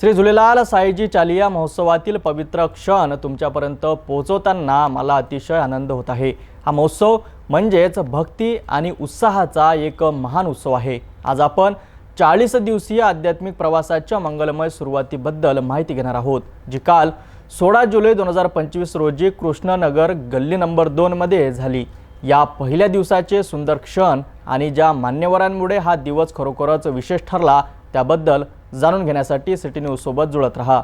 श्री झुलेलाल साईजी चालिया महोत्सवातील पवित्र क्षण तुमच्यापर्यंत पोहोचवताना मला अतिशय आनंद होत आहे. हा महोत्सव म्हणजेच भक्ती आणि उत्साहाचा एक महान उत्सव आहे. आज आपण चाळीस दिवसीय आध्यात्मिक प्रवासाच्या मंगलमय सुरुवातीबद्दल माहिती घेणार आहोत जी काल सोळा जुलै दोन हजार पंचवीस रोजी कृष्णनगर गल्ली नंबर दोनमध्ये झाली. या पहिल्या दिवसाचे सुंदर क्षण आणि ज्या मान्यवरांमुळे हा दिवस खरोखरच विशेष ठरला त्याबद्दल जाणून घेण्यासाठी सिटी न्यूज सोबत जुळत राहा.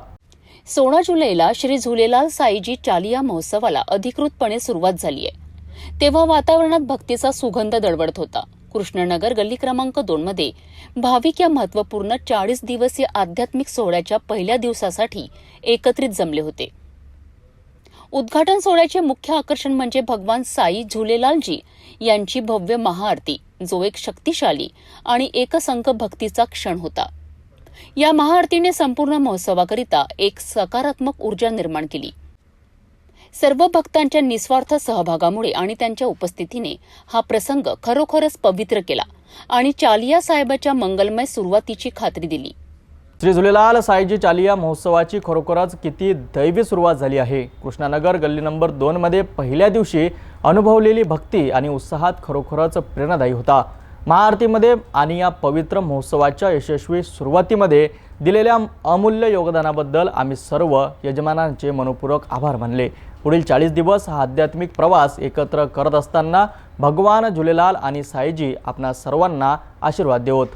सोळा जुलैला श्री झुलेलाल साईजी चालिया महोत्सवाला अधिकृतपणे सुरुवात झाली आहे तेव्हा वातावरणात भक्तीचा सुगंध दडवडत होता. कृष्णनगर गल्ली क्रमांक दोन मध्ये भाविक या महत्त्वपूर्ण चाळीस दिवसीय आध्यात्मिक सोहळ्याच्या पहिल्या दिवसासाठी एकत्रित जमले होते. उद्घाटन सोहळ्याचे मुख्य आकर्षण म्हणजे भगवान साई झुलेलालजी यांची भव्य महाआरती जो एक शक्तिशाली आणि एकसंख भक्तीचा क्षण होता. या महाआरतीने संपूर्ण महोत्सवाकरिता एक सकारात्मक ऊर्जा निर्माण केली. सर्व भक्तांच्या निस्वार्थ सहभागामुळे आणि त्यांच्या उपस्थितीने हा प्रसंग खरोखरच पवित्र केला आणि चालिया साहेबाच्या मंगलमय सुरुवातीची खात्री दिली. श्री झुलेलाल साईजी चालिया महोत्सवाची खरोखरच किती दैवी सुरुवात झाली आहे. कृष्णानगर गल्ली नंबर दोनमध्ये पहिल्या दिवशी अनुभवलेली भक्ती आणि उत्साहात खरोखरच प्रेरणादायी होता. महाआरतीमध्ये आणि या पवित्र महोत्सवाच्या यशस्वी सुरुवातीमध्ये दिलेल्या अमूल्य योगदानाबद्दल आम्ही सर्व यजमानांचे मनपूर्वक आभार मानले. पुढील चाळीस दिवस हा आध्यात्मिक प्रवास एकत्र करत असताना भगवान झुलेलाल आणि साईजी आपणा सर्वांना आशीर्वाद देवत.